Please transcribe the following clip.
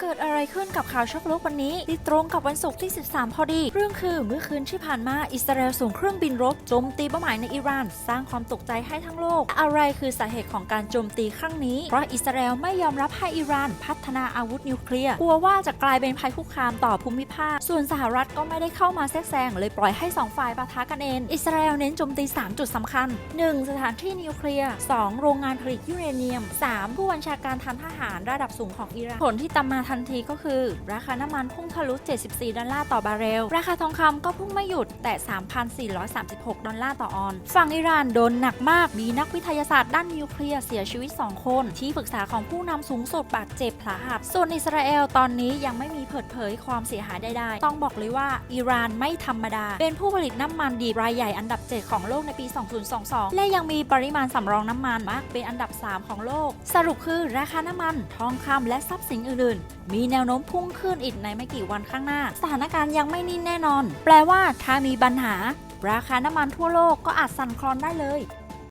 เกิดอะไรขึ้นกับข่าวช็อกโลกวันนี้ที่ตรงกับวันศุกร์ที่ 13 พอดี เรื่องคือเมื่อคืนที่ผ่านมาอิสราเอลส่งเครื่องบินรบโจมตีเป้าหมายในอิหร่าน สร้างความตกใจให้ทั้งโลก อะไรคือสาเหตุของการโจมตีครั้งนี้ เพราะอิสราเอลไม่ยอมรับให้อิหร่าน พัฒนาอาวุธนิวเคลียร์กลัวว่าจะกลายเป็นภัยคุกคามต่อภูมิภาค ส่วนสหรัฐก็ไม่ได้เข้ามาแทรกแซงเลยปล่อยให้สองฝ่ายปะทะกันเองอิสราเอลเน้นโจมตี 3 จุดสำคัญ 1. สถานที่นิวเคลียร์ 2. โรงงานผลิตยูเรเนียม 3. ผู้บัญชาการทันทหารระดับสูงของอิหร่านผลที่ตามมาทันทีก็คือ ราคาน้ำมันพุ่งทะลุ 74 ดอลลาร์ต่อบาร์เรล ราคาทองคำก็พุ่งไม่หยุดแต่ 3,436 ดอลลาร์ต่อออน ฝั่งอิหร่านโดนหนักมาก มีนักวิทยาศาสตร์ด้านนิวเคลียร์เสียชีวิต 2 คน ที่ปรึกษาของผู้นำสูงสุดบาดเจ็บสาหัส ส่วนอิสราเอลตอนนี้ยังไม่มีเปิดเผยความเสียหายใดๆ ต้องบอกเลยว่าอิหร่านไม่ธรรมดา เป็นผู้ผลิตน้ำมันดีรายใหญ่อันดับ 7 ของโลกในปี 2022 และยังมีปริมาณสำรองน้ำมันมากเป็นอันดับ 3 ของโลก สรุปคือราคาน้ำมัน ทองคำและทรัพย์สินอื่นๆ มีแนวโน้มพุ่งขึ้นอีกในไม่กี่วันข้างหน้า สถานการณ์ยังไม่นิ่งแน่นอน แปลว่าถ้ามีปัญหา ราคาน้ำมันทั่วโลกก็อาจสั่นคลอนได้เลย